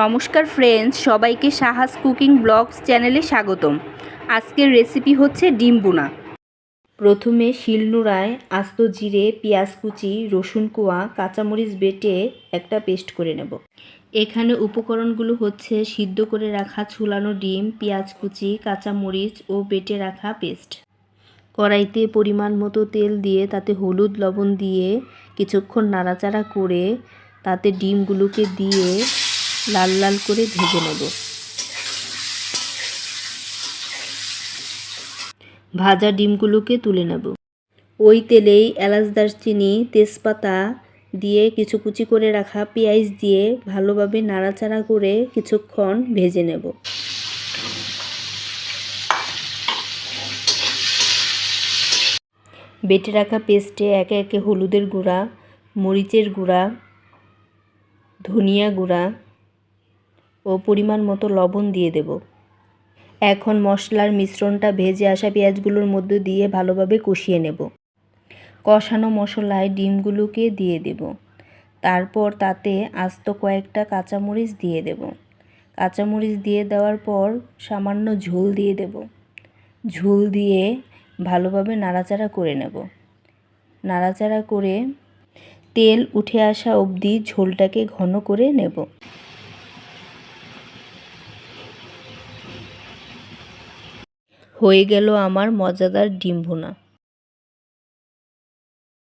নমস্কার ফ্রেন্ডস সবাইকে সাহাস cooking blogs চ্যানেলে স্বাগতম। আজকের রেসিপি হচ্ছে ডিম বোনা। প্রথমে শিলনোড়ায় আস্ত জিরে, পেঁয়াজ কুচি, রসুন কোয়া, কাঁচামরিচ বেটে একটা পেস্ট করে নেব। এখানে উপকরণগুলো হচ্ছে সিদ্ধ করে রাখা ছুলানো ডিম, পেঁয়াজ কুচি, কাঁচামরিচ ও বেটে রাখা পেস্ট কড়াইতে পরিমাণ মতো তেল দিয়ে তাতে হলুদ লবণ দিয়ে কিছুক্ষণ নাড়াচাড়া করে তাতে ডিমগুলোকে দিয়ে লাল লাল করে ভেজে নেব। ভাজা ডিমগুলোকে তুলে নেব। ওই তেলেই এলাচ দারচিনি, তেজপাতা দিয়ে কিছু কুচি করে রাখা পেঁয়াজ দিয়ে ভালোভাবে নাড়াচাড়া করে কিছুক্ষণ ভেজে নেব। বেটে রাখা পেস্টে একে একে হলুদের গুঁড়া, মরিচের গুঁড়া, ধনিয়া গুঁড়া ও পরিমাণ মতো লবণ দিয়ে দেব। এখন মশলার মিশ্রণটা ভেজে আসা পেঁয়াজগুলোর মধ্যে দিয়ে ভালোভাবে কষিয়ে নেব। কষানো মশলায় ডিমগুলোকে দিয়ে দেব। তারপর তাতে আস্ত কয়েকটা কাঁচামরিচ দিয়ে দেব। কাঁচামরিচ দিয়ে দেওয়ার পর সামান্য ঝোল দিয়ে দেব। ঝোল দিয়ে ভালোভাবে নাড়াচাড়া করে নেব। নাড়াচাড়া করে তেল উঠে আসা অবধি ঝোলটাকে ঘন করে নেব। হয়ে গেল আমার মজাদার ডিম